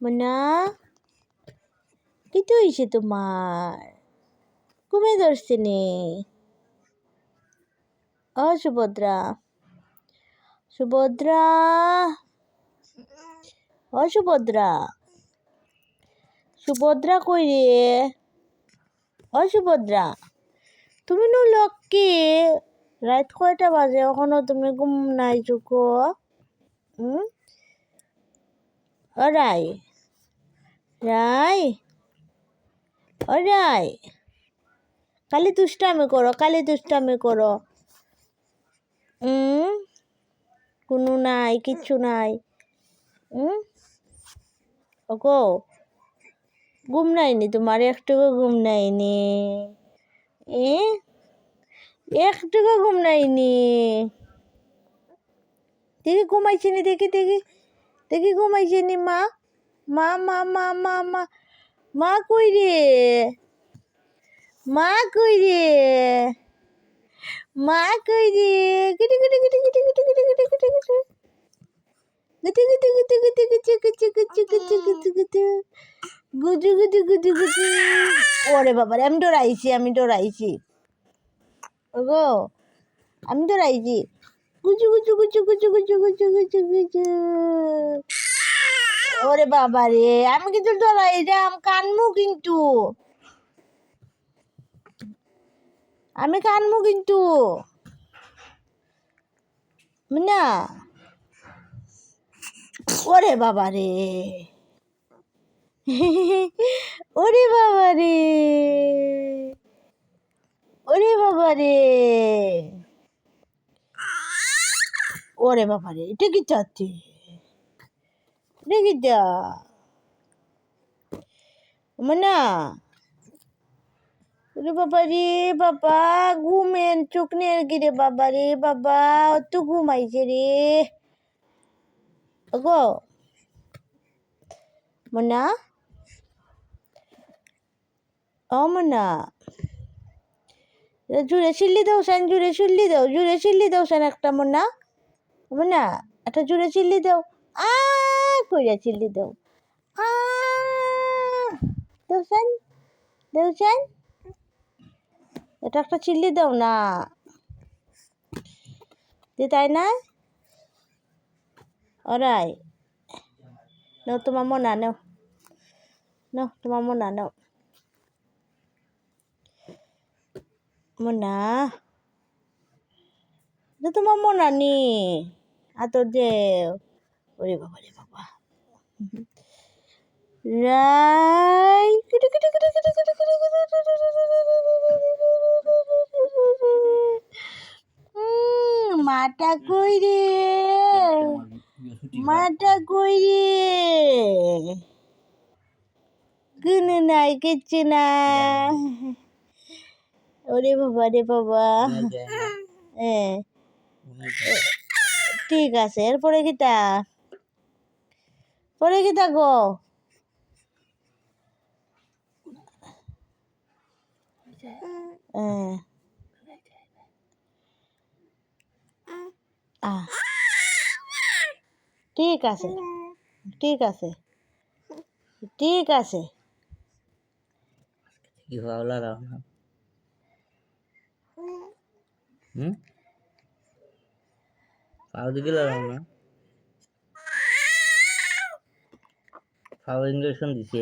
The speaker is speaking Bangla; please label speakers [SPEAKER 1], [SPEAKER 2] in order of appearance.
[SPEAKER 1] মোনা, কি তো হয়েছে তোমার? ঘুমে ধরছে নে। ও সুভদ্রা সুভদ্রা, ও সুভদ্রা সুভদ্রা কই রে? ও সুভদ্রা, তুমি নো লক্ষ্মী রাত কয়টা বাজে? এখনও তুমি ঘুম নাই চুকো? হুম ও রাই ও রাই খালি দুষ্টামি করো খালি দুষ্টামি করো। কোনো নাই, কিচ্ছু নাই। ওগো, ঘুম নাইনি তোমার, একটুকু ঘুম নাইনি। এ, একটুকু ঘুম নাইনি। দেখি ঘুমাইছে নি, দেখি দেখি দেখি ঘুমাইছে নি মা। মা মা মা মা মা মা কই রে মা কই রে মা কই রে গুটি গুটি গুটি গুটি গুটি গুটি গুটি গুটি গুটি গুটি গুটি গুটি গুটি গুটি গুটি গুটি গুটি গুটি গুটি গুজু গুজু গুজু গুজু ওরে বাবারে আমি ডরাইছি আমি ডরাইছি ওগো আমি ডরাইছি গুজু গুজু গুজু গুজু গুজু গুজু গুজু গুজু ওরে বাবা রে, আমি কিন্তু ডরাই রাম কানমু কিন্তু। আমি কানমু কিন্তু। না ওরে বাবা রে। ওরে বাবা রে। ওরে বাবা রে। ওরে বাবা রে, এটা কি চাচ্ছে? চা মনা বাবা রে বাবা ঘুমেন চোখ বাবা রে বাবা অত ঘুমাইছে জুড়ে চিল্লি দাও জুড়ে চিল্লি দাও জুড়ে চিল্লি দাও একটা মনা মনা একটা জুড়ে চিল্লি দাও আ কইরা চিল্লি দাও আ দাও সেন দাও সেন এটা একটা চিল্লি দাও না দি তাই না ওরাই নাও তোমার মনা নাও নাও তোমার মনা নাও মনা যে তোমার মনা নি আতর যে ওরে বাবা রে বাবা রাই মাটা কই রে মাটা কই রে কোনো নাই কিচ্ছু না ওরে বাবা রে বাবা হ্যাঁ ঠিক আছে এরপরে কিতা পরে গো হ্যাঁ ঠিক আছে। ঠিক আছে। ঠিক আছে।
[SPEAKER 2] কি হুম? পাও দিকে লাগাও না পাও ইঞ্জেকশন দিছে